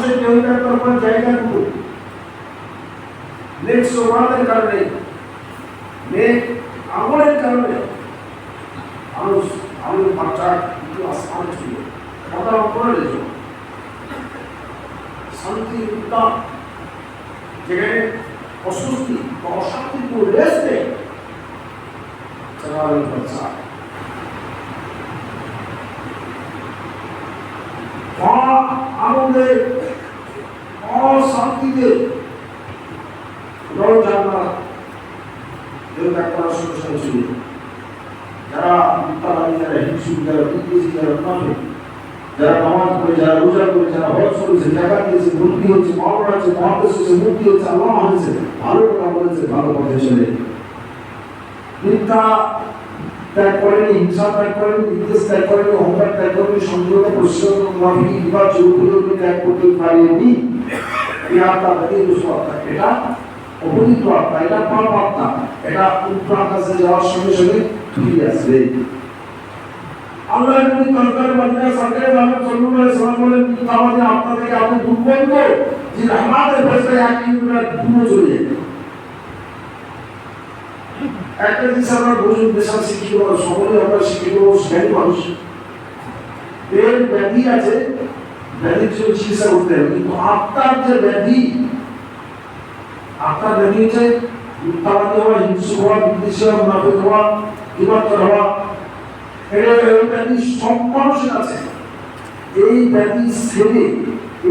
মানুষের দেহটার কোনো জায়গাটুকু নেক সোমানের কারণে, নেক আমলের কারণে মানুষ আমাদের বাচ্চা কিন্তু আসমান ছিল কথা দিল শান্তি, উত্তাপ, যেখানে অস্বস্তি বা অশান্তির কোনো লেস নেই চালাবেন বাচ্চা। আনন্দে অশান্তিতে ছিল। যারা যারা হিংসুক যারা রোজা করে, যারা হজ করেছে আছে মহাদেশ হচ্ছে, মুক্তি হচ্ছে ভালো কথা বলেছে ত্যাগ করেনি, হিংসা ত্যাগ করেনি বিদ্বেষ ত্যাগ করেনি, অহংকার ত্যাগ করেনি, সংযত পরিশ্রম চৌধুরী ত্যাগ করতে পারেনি। আত্মা থেকে দুষ্ট এটা অপবিত্র আত্মা এটা পাপ আত্মা এটা উত্তর আকাশে যাওয়ার সঙ্গে সঙ্গে ফিরে আসবে আল্লাহ নবী তরকার মদিনা সরকারে নামে সাল্লাল্লাহু আলাইহি সাল্লাম বলেন কি আমাদের দুর্বল তো যে আমাদের ফেসলে এক কিলোমিটার দূরে চলে যাবে একটা জিনিস আমরা বুঝুন দেশাল শিক্ষিত সকলে আমরা শিক্ষিত জ্ঞানী মানুষ এর ব্যাধি আছে জন্য চিকিৎসা করতে হবে কিন্তু আত্মার যে ব্যাধি, আত্মার ব্যাধি হচ্ছে মিথ্যাবাদী হওয়া হিংসু হওয়া, বিদ্বেষী হওয়া, মুনাফিক হওয়া ইবাদত হওয়া। এই ব্যাধি সব মানুষের আছে। এই ব্যাধি ছেড়ে,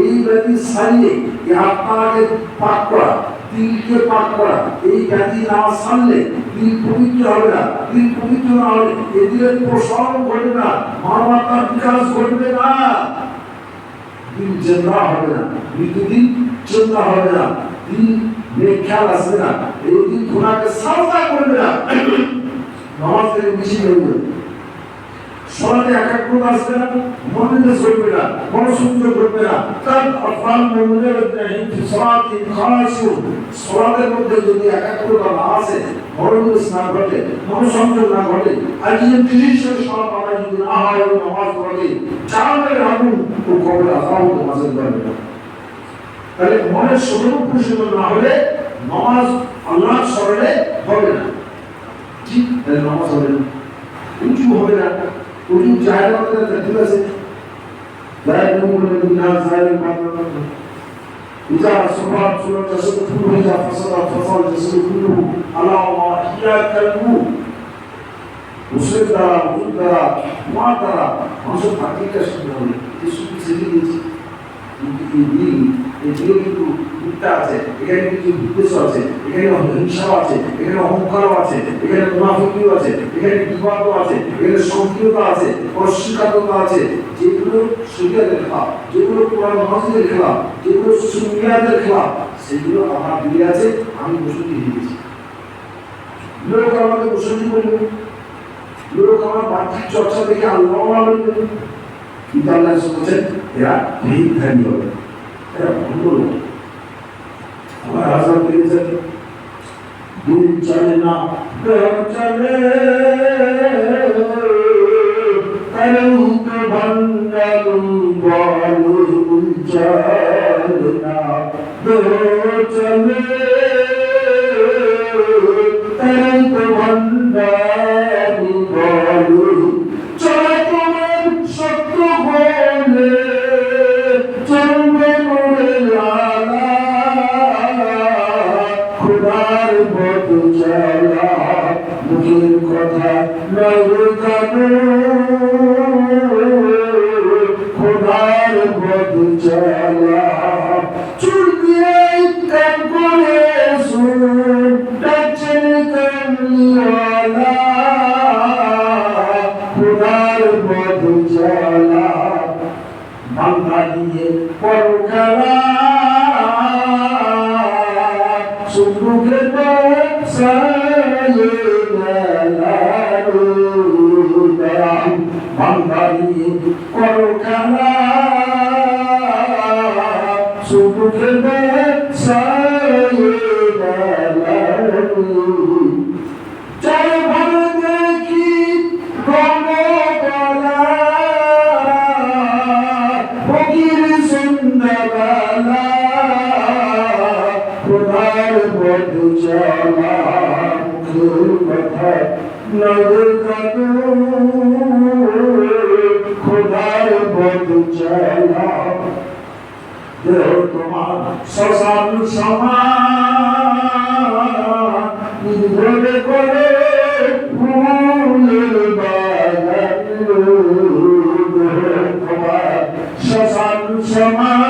এই ব্যাধি সারিয়ে এই আত্মাকে পাক করা, দিলকে পাক করা, এই ব্যাধি না সারলে দিল পবিত্র হবে না, দিল পবিত্র না হলে এ দিলের প্রসারণ ঘটবে না মানবতার বিকাশ ঘটবে না। দিল জেন্দা হবে না। মৃত্যুদিন জেন্দা হবে না। দিল খেয়াল আসবে না। এই দিন খোলাকে সাজদা করবে না। নামাজ থেকে বেশি হয়ে সমাজে একাগ্রতা আসবে না মনোনিবেশ করবে না মনোসংযোগ করবে না। তার আফাল মনোযোগ সমাজে খালাসু সমাজের মধ্যে যদি একাগ্রতা না আসে মনোনিবেশ না ঘটে মনোসংযোগ না ঘটে, আর যদি বিশেষ সব আমরা যদি না হয় নামাজ পড়ে চালের আগুন ও কবরে আসাও নামাজের করবে না তাহলে মনের সদর পরিষদ না হলে নামাজ আল্লাহ স্মরণে হবে না। ঠিক, তাহলে নামাজ হবে না। উঁচু হবে না उठून चार वाजता धरतीला असेल बाहेर न बोलले ना झाले मात्र तुझा स्वभाव सुरत जसं फुल होईल फसला फसाल जसं फुल अला वाहिया कलबू उसने करा उसने करा वहाँ करा हम सब भाग्य का शुद्ध होने ये शुद्ध शरीर उनकी ये दिल ये दिल की মিথ্যা আছে, এখানে কিন্তু উদ্দেশ্য আছে এখানে হিংসাও আছে, এখানে অহংকারও আছে, এখানে মুনাফিকিও আছে, এখানে বিবাদও আছে, এখানে সংকীর্ণতা আছে, অস্বীকারতা আছে। যেগুলো শরিয়াতের খেলাফ, যেগুলো কোরআন মহাজিদের খেলাফ, যেগুলো সুনিয়াদের খেলাফ, সেগুলো আমার দিলে আছে, আমি দিয়ে দিয়েছি লোক আমাকে মুসলিম বলবে লোক আমার বাহ্যিক চর্চা দেখে আল্লাহ বলবে কিন্তু আল্লাহ বলছেন, এরা ভিক্ষারি হবে। এরা হাজার পেয়েছেন দিন চলে না প্রেম চলে। করুক ভণ্ডালু বলু চলে না চলে। বধু কথা নজর কাকু খোদার বধু দেহ তোমার শ্মশান সমান করে ফুলের বাগান দেহ তোমার শ্মশান সমান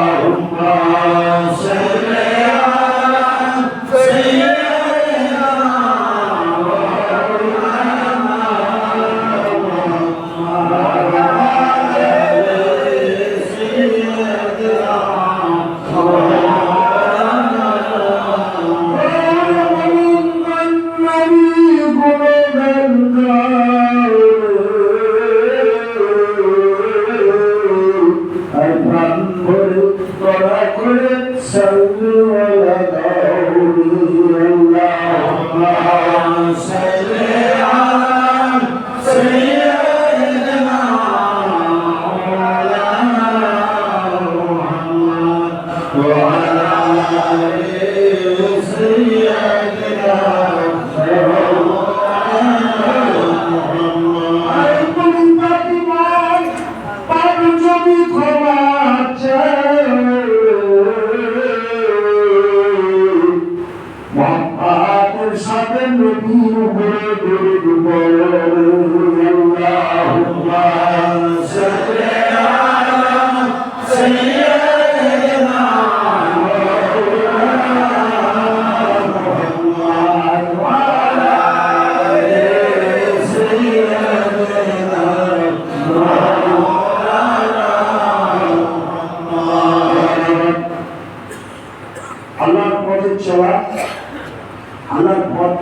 اللهم صل على سيدنا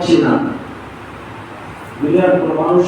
পাচ্ছি না। মিলিয়ন মানুষ